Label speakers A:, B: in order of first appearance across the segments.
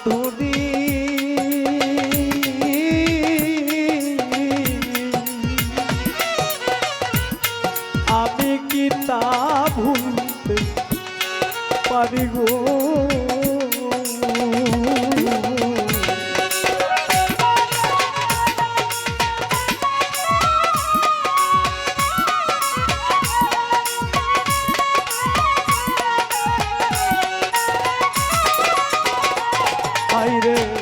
A: মাধুরী। আমি কি তা ভুলতে রে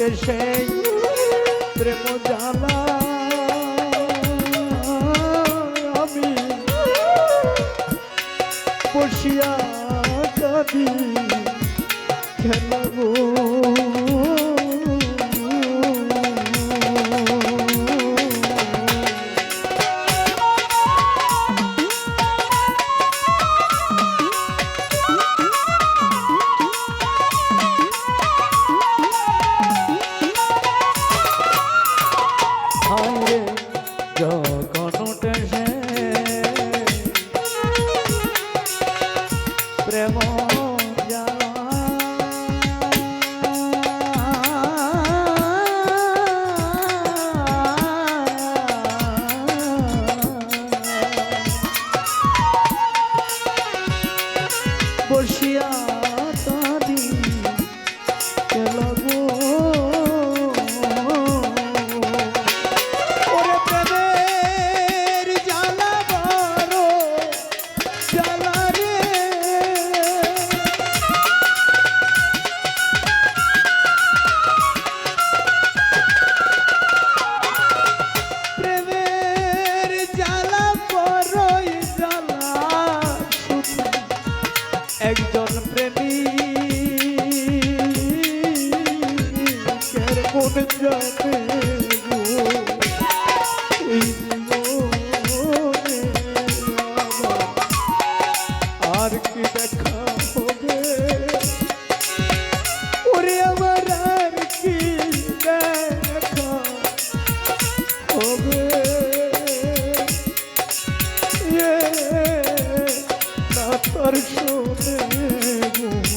A: বুকে সেই প্রেম জ্বালা। আমি বসিয়া কাঁদি খেলব। সুখে গো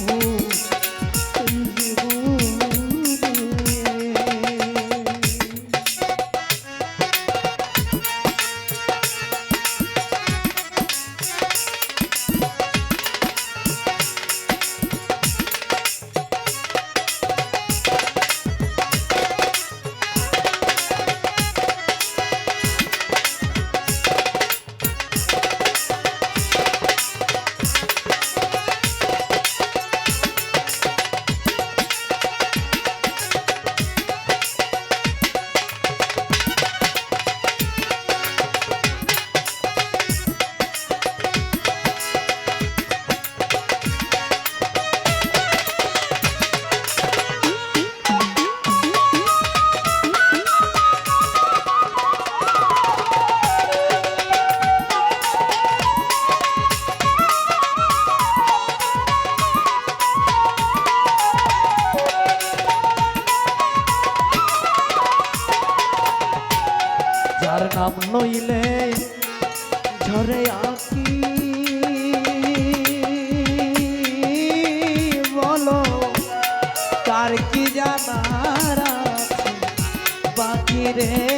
A: নাম নইলে ঝরে আঁকি। বলো
B: তার কি জানার বাকি রে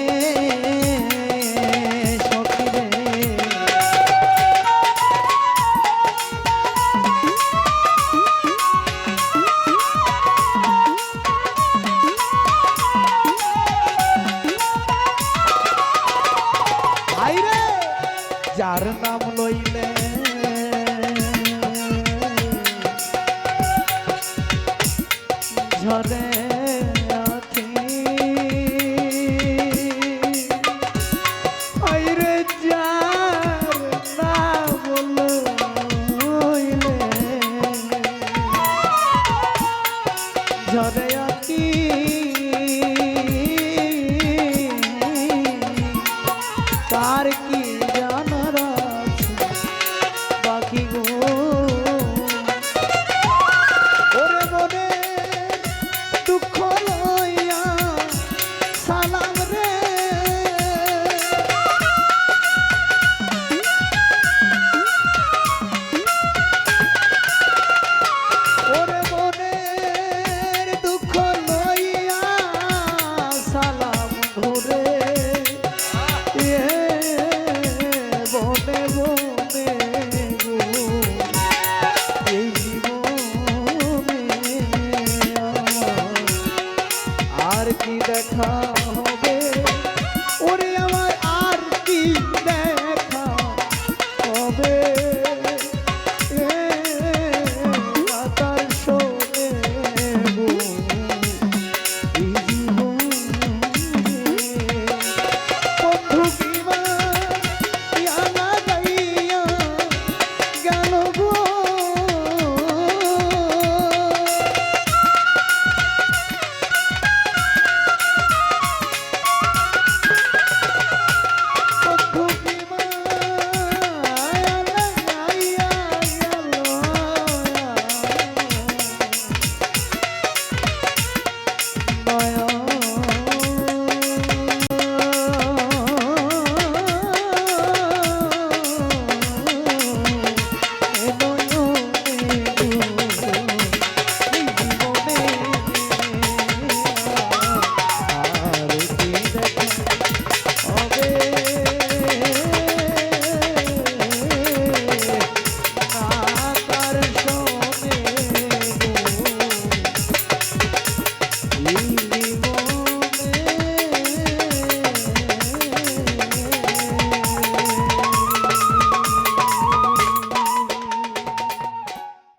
B: ঝরে प्यार की देखा